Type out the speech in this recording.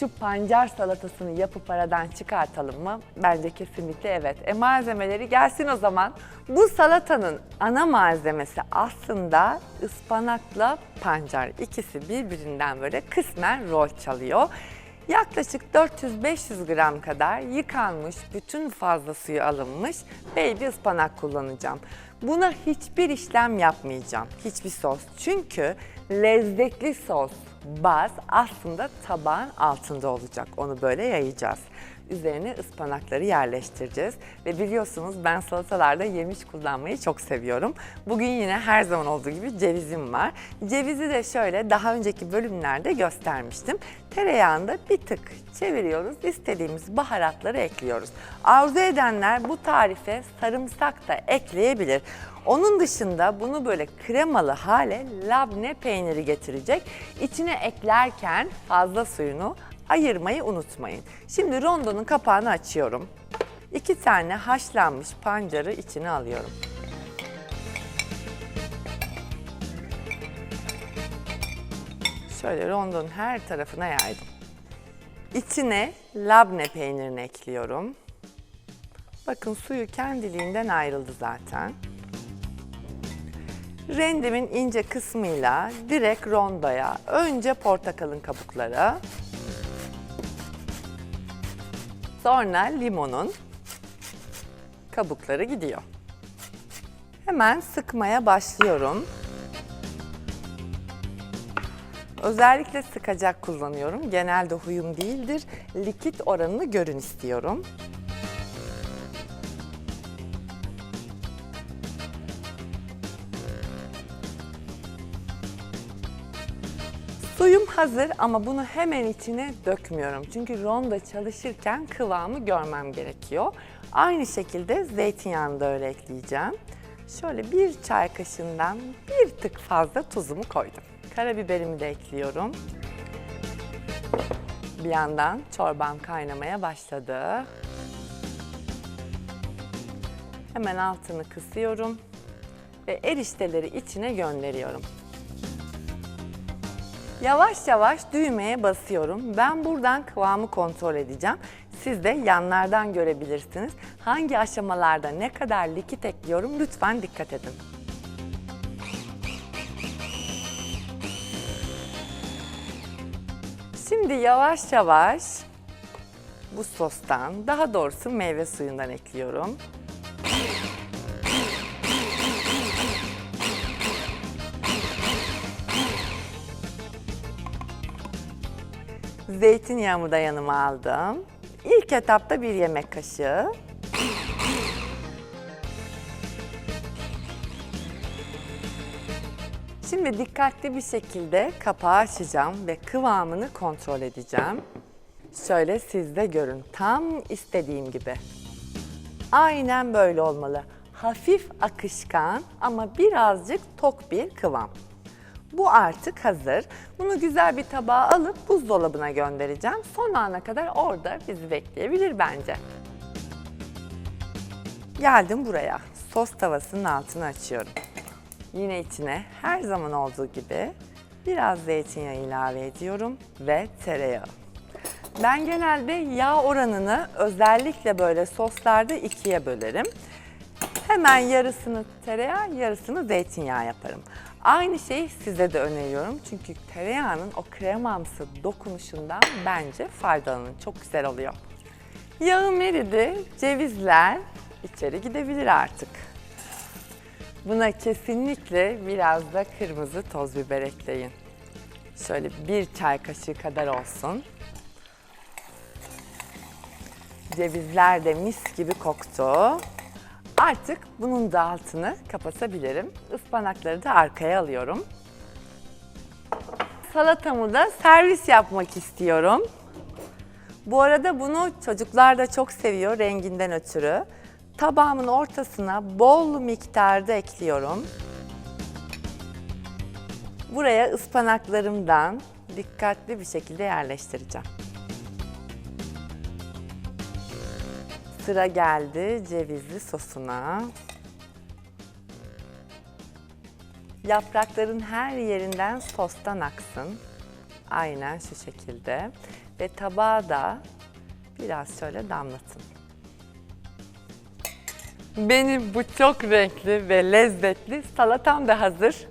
şu pancar salatasını yapıp aradan çıkartalım mı? Bence kesinlikle evet. E malzemeleri gelsin o zaman. Bu salatanın ana malzemesi aslında ıspanakla pancar. İkisi birbirinden böyle kısmen rol çalıyor. Yaklaşık 400-500 gram kadar yıkanmış, bütün fazla suyu alınmış baby ıspanak kullanacağım. Buna hiçbir işlem yapmayacağım, hiçbir sos. Çünkü lezzetli sos, baz aslında tabağın altında olacak. Onu böyle yayacağız. Üzerine ıspanakları yerleştireceğiz. Ve biliyorsunuz ben salatalarda yemiş kullanmayı çok seviyorum. Bugün yine her zaman olduğu gibi cevizim var. Cevizi de şöyle daha önceki bölümlerde göstermiştim. Tereyağında bir tık çeviriyoruz. istediğimiz baharatları ekliyoruz. Arzu edenler bu tarife sarımsak da ekleyebilir. Onun dışında bunu böyle kremalı hale labne peyniri getirecek. İçine eklerken fazla suyunu ayırmayı unutmayın. Şimdi rondonun kapağını açıyorum. İki tane haşlanmış pancarı içine alıyorum. Şöyle rondonun her tarafına yaydım. İçine labne peynirini ekliyorum. Bakın suyu kendiliğinden ayrıldı zaten. Rendemin ince kısmıyla direkt rondoya, önce portakalın kabukları, sonra limonun kabukları gidiyor. Hemen sıkmaya başlıyorum. Özellikle sıkacak kullanıyorum. Genelde huyum değildir. Likit oranını görün istiyorum. Suyum hazır ama bunu hemen içine dökmüyorum. Çünkü ronda çalışırken kıvamı görmem gerekiyor. Aynı şekilde zeytinyağını da öyle ekleyeceğim. Şöyle bir çay kaşığından bir tık fazla tuzumu koydum. Karabiberimi de ekliyorum. Bir yandan çorbam kaynamaya başladı. Hemen altını kısıyorum ve erişteleri içine gönderiyorum. Yavaş yavaş düğmeye basıyorum. Ben buradan kıvamı kontrol edeceğim. Siz de yanlardan görebilirsiniz. Hangi aşamalarda ne kadar likit ekliyorum lütfen dikkat edin. Şimdi yavaş yavaş bu sostan, daha doğrusu meyve suyundan ekliyorum. Zeytinyağımı da yanıma aldım. İlk etapta bir yemek kaşığı. Şimdi dikkatli bir şekilde kapağı açacağım ve kıvamını kontrol edeceğim. Şöyle siz de görün. Tam istediğim gibi. Aynen böyle olmalı. Hafif akışkan ama birazcık tok bir kıvam. Bu artık hazır. Bunu güzel bir tabağa alıp buzdolabına göndereceğim. Son ana kadar orada bizi bekleyebilir bence. Geldim buraya. Sos tavasının altını açıyorum. Yine içine her zaman olduğu gibi biraz zeytinyağı ilave ediyorum ve tereyağı. Ben genelde yağ oranını özellikle böyle soslarda ikiye bölerim. Hemen yarısını tereyağı, yarısını zeytinyağı yaparım. Aynı şeyi size de öneriyorum. Çünkü tereyağının o kremamsı dokunuşundan bence faydalanın. Çok güzel oluyor. Yağım eridi. Cevizler içeri gidebilir artık. Buna kesinlikle biraz da kırmızı toz biber ekleyin. Şöyle bir çay kaşığı kadar olsun. Cevizler de mis gibi koktu. Artık bunun da altını kapatabilirim. Ispanakları da arkaya alıyorum. Salatamı da servis yapmak istiyorum. Bu arada bunu çocuklar da çok seviyor renginden ötürü. Tabağımın ortasına bol miktarda ekliyorum. Buraya ıspanaklarımdan dikkatli bir şekilde yerleştireceğim. Sıra geldi cevizli sosuna. Yaprakların her yerinden sostan aksın. Aynen şu şekilde. ve tabağa da biraz şöyle damlatın. Benim bu çok renkli ve lezzetli salatam da hazır.